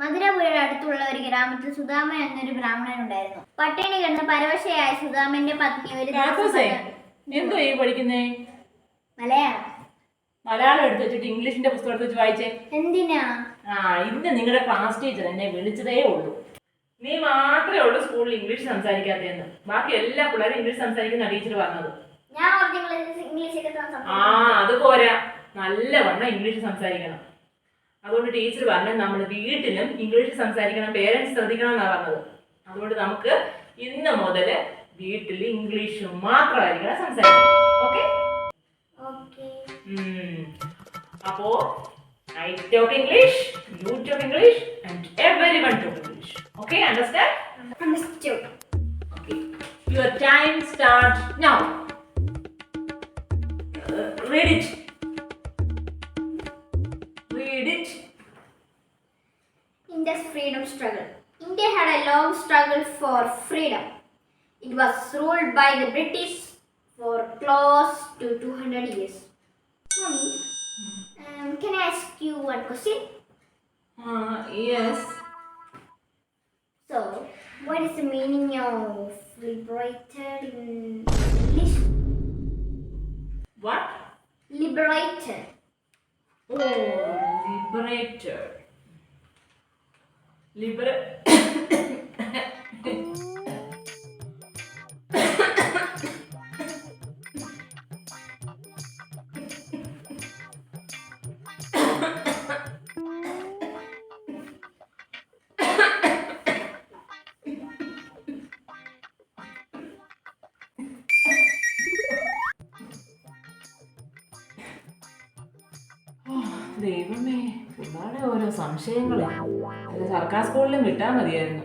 മധുരപുഴയുടെ അടുത്തുള്ള ഒരു ഗ്രാമത്തിൽ സുധാമൻ എന്നൊരു ബ്രാഹ്മണൻ ഉണ്ടായിരുന്നു. പട്ടിണി കിടന്ന് പരവശയായ സുധാമന്റെ പത്നി ഒരു ദിവസം എന്തോ ഈ പഠിക്കുന്നേ? മലയാളം. മലയാളം എടുത്ത് വെച്ചിട്ട് ഇംഗ്ലീഷിന്റെ പുസ്തകം എടുത്ത് വെച്ച് വായിച്ചേ? എന്തിനാ? ആ ഇന്ന് നിങ്ങളുടെ ക്ലാസ് ടീച്ചർ എന്നെ വിളിച്ചതേ ഉള്ളൂ. നീ മാത്രമേ ഉള്ളൂ സ്കൂളിൽ ഇംഗ്ലീഷ് സംസാരിക്കാത്തതെന്ന്. ബാക്കി എല്ലാ പിള്ളേരും ഇംഗ്ലീഷ് സംസാരിക്കുന്ന ടീച്ചർ പറഞ്ഞത് ആ അത് പോരാ. നല്ലവണ്ണം ഇംഗ്ലീഷ് സംസാരിക്കണം. അതുകൊണ്ട് ടീച്ചർ പറഞ്ഞു നമ്മൾ വീട്ടിലും ഇംഗ്ലീഷ് സംസാരിക്കണം പേരൻസ് ശ്രദ്ധിക്കണം എന്നാണ് പറഞ്ഞത്. അതുകൊണ്ട് നമുക്ക് ഇന്ന് മുതൽ വീട്ടിൽ ഇംഗ്ലീഷ് മാത്രമായിരിക്കണം സംസാരിക്കണം ഓക്കെ അപ്പോ I talk English you talk English and every one talk English okay understand time Your time starts now. Read it. India's freedom struggle. India had a long struggle for freedom. It was ruled by the British for close to 200 years. Mommy, um, can I ask you one question? Uh, yes. So, what is the meaning of liberated in English? What? Liberated. Oh, liberator. Liber. ദൈവമേ ഒരുപാട് ഓരോ സംശയങ്ങളെ. സർക്കാർ സ്കൂളിലും വിട്ടാൽ മതിയായിരുന്നു.